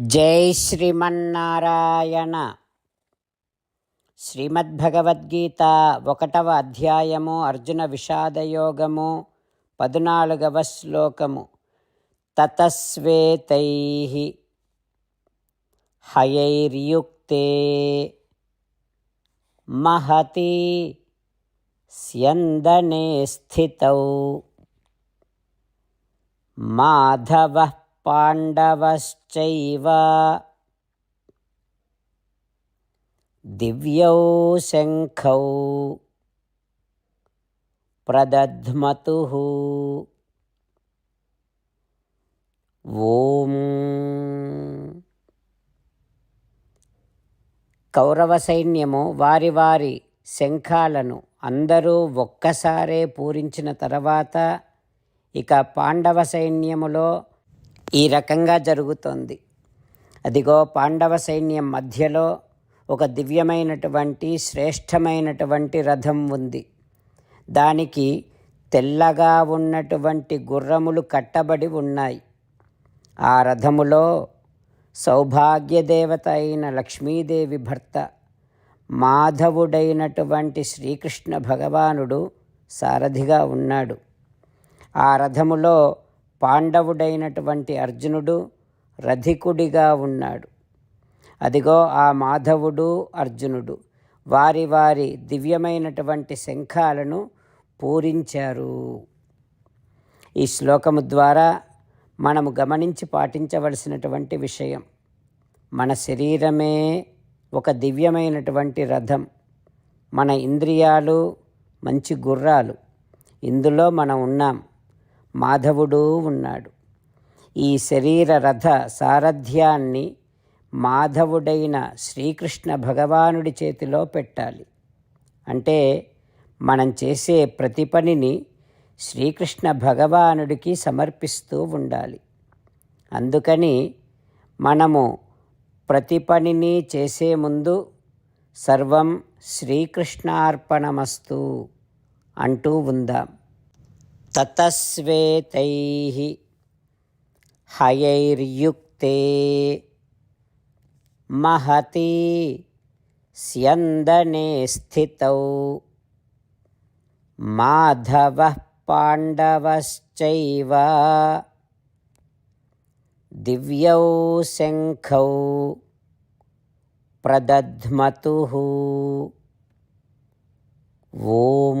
జై శ్రీమన్నారాయణ. శ్రీమద్భగవద్గీత ఒకటవ అధ్యాయము అర్జున విషాదయోగము పద్నాలుగవ శ్లోకము. తతస్వేతై హయైర్యుక్తే మహతి స్యందనే స్థితౌ. మాధవ पाण्डवश्चैव दिव्यौ शङ्खौ प्रदध्मतुः ఓం కౌరవ సైన్యము వారి వారి శంఖాలను అందరూ ఒక్కసారే పూరించిన తర్వాత ఇక పాండవ సైన్యములో ఈ రకంగా జరుగుతోంది. అదిగో పాండవ సైన్యం మధ్యలో ఒక దివ్యమైనటువంటి శ్రేష్టమైనటువంటి రథం ఉంది. దానికి తెల్లగా ఉన్నటువంటి గుర్రములు కట్టబడి ఉన్నాయి. ఆ రథములో సౌభాగ్యదేవత అయిన లక్ష్మీదేవి భర్త మాధవుడైనటువంటి శ్రీకృష్ణ భగవానుడు సారథిగా ఉన్నాడు. ఆ రథములో పాండవుడైనటువంటి అర్జునుడు రధికుడిగా ఉన్నాడు. అదిగో ఆ మాధవుడు అర్జునుడు. వారి వారి దివ్యమైనటువంటి శంఖాలను పూరించారు. ఈ శ్లోకము ద్వారా మనము గమనించి పాటించవలసినటువంటి విషయం. మన శరీరమే ఒక దివ్యమైనటువంటి రథం. మన ఇంద్రియాలు మంచి గుర్రాలు. ఇందులో మనం ఉన్నాం. మాధవుడు ఉన్నాడు. ఈ శరీర రథ సారథ్యాన్ని మాధవుడైన శ్రీకృష్ణ భగవానుడి చేతిలో పెట్టాలి. అంటే మనం చేసే ప్రతి పనిని శ్రీకృష్ణ భగవానుడికి సమర్పిస్తూ ఉండాలి. అందుకని మనము ప్రతి పనిని చేసే ముందు సర్వం శ్రీకృష్ణార్పణమస్తు అంటూ ఉందాం. తతస్వేతైః హయైర్యుక్తే మహతి స్యందనే స్థితౌ మాధవ పాండవశ్చైవ దివ్యౌ శంఖౌ ప్రదధ్మతు ఓం.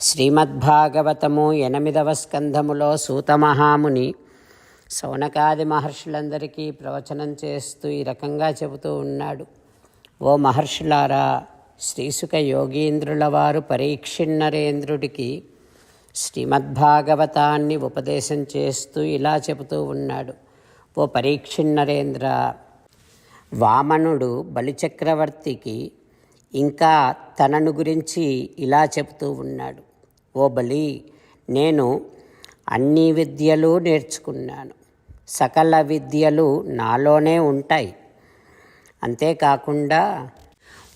శ్రీమద్భాగవతము ఎనిమిదవ స్కంధములో సూతమహాముని సౌనకాది మహర్షులందరికీ ప్రవచనం చేస్తూ ఈ రకంగా చెబుతూ ఉన్నాడు. ఓ మహర్షులారా శ్రీసుక యోగీంద్రుల వారు పరీక్షిన్నరేంద్రుడికి శ్రీమద్భాగవతాన్ని ఉపదేశం చేస్తూ ఇలా చెబుతూ ఉన్నాడు. ఓ పరీక్షిన్నరేంద్ర వామనుడు బలిచక్రవర్తికి ఇంకా తనను గురించి ఇలా చెబుతూ ఉన్నాడు. ఓ బలి నేను అన్ని విద్యలు నేర్చుకున్నాను. సకల విద్యలు నాలోనే ఉంటాయి. అంతేకాకుండా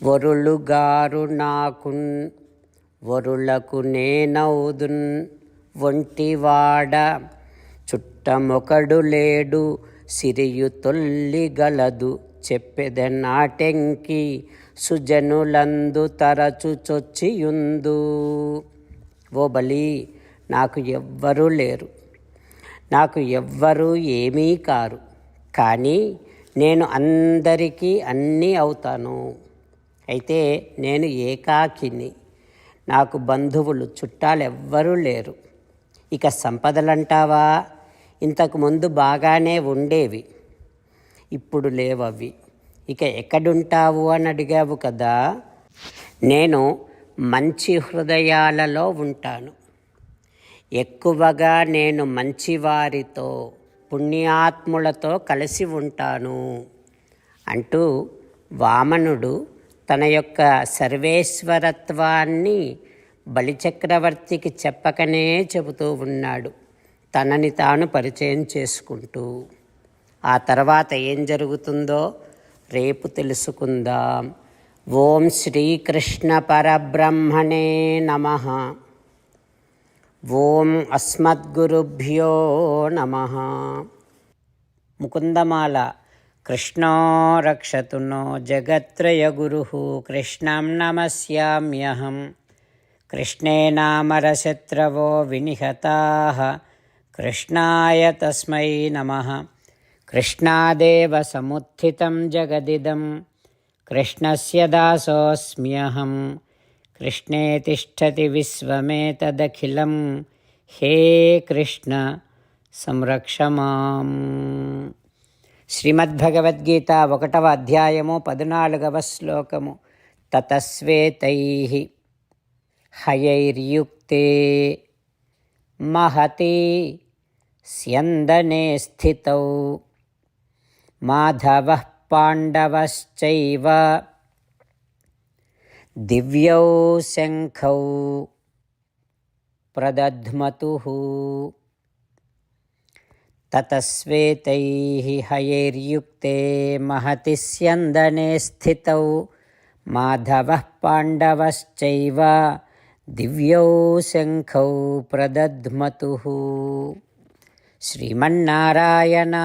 వరులుగారు నాకు వరులకు నేనౌదున్ ఒంటివాడ చుట్టమొకడు లేడు సిరియు తొల్లిగలదు చెప్పెదెనాటెంకి సుజనులందు తరచు చొచ్చియుందు. ఓ బలి నాకు ఎవ్వరూ లేరు. నాకు ఎవ్వరూ ఏమీ కారు. కానీ నేను అందరికీ అన్నీ అవుతాను. అయితే నేను ఏకాకిని. నాకు బంధువులు చుట్టాలు ఎవ్వరూ లేరు. ఇక సంపదలంటావా? ఇంతకు ముందు బాగానే ఉండేవి. ఇప్పుడు లేవవి. ఇక ఎక్కడుంటావు అని అడిగావు కదా? నేను మంచి హృదయాలలో ఉంటాను. ఎక్కువగా నేను మంచివారితో పుణ్యాత్ములతో కలిసి ఉంటాను అంటూ వామనుడు తన యొక్క సర్వేశ్వరత్వాన్ని బలిచక్రవర్తికి చెప్పకనే చెబుతూ ఉన్నాడు. తనని తాను పరిచయం చేసుకుంటూ. ఆ తర్వాత ఏం జరుగుతుందో రేపు తెలుసుకుందాం. ॐ श्रीकृष्णपरब्रह्मणे नमः। ॐ अस्मद्गुरुभ्यो नमः। मुकुन्दमाला, कृष्णो रक्षतु नो जगत्त्रयगुरुः कृष्णं नमस्याम्यहं। कृष्णे नामरशत्रवो विनिहताः। कृष्णाय तस्मै नमः। कृष्णादेव समुत्थितं जगदिदं कृष्णस्य दासोऽस्म्यहं कृष्णे तिष्ठति विश्वमेतदखिलं हे कृष्ण సంరక్ష మాం శ్రీమద్భగవద్గీత ఒకటవ అధ్యాయము పద్నాలుగవ శ్లోకము తతస్వేతై హయైర్యుక్తే మహతి స్యందనే స్థితౌ మాధవ पाण्डवश्चैव दिव्यौ शङ्खौ प्रदध्मतुः ततस्वेतैः हयैर्युक्ते महति स्यन्दने स्थितौ माधवः पाण्डवश्चैव दिव्यौ शङ्खौ प्रदध्मतुः श्रीमन्नारायणा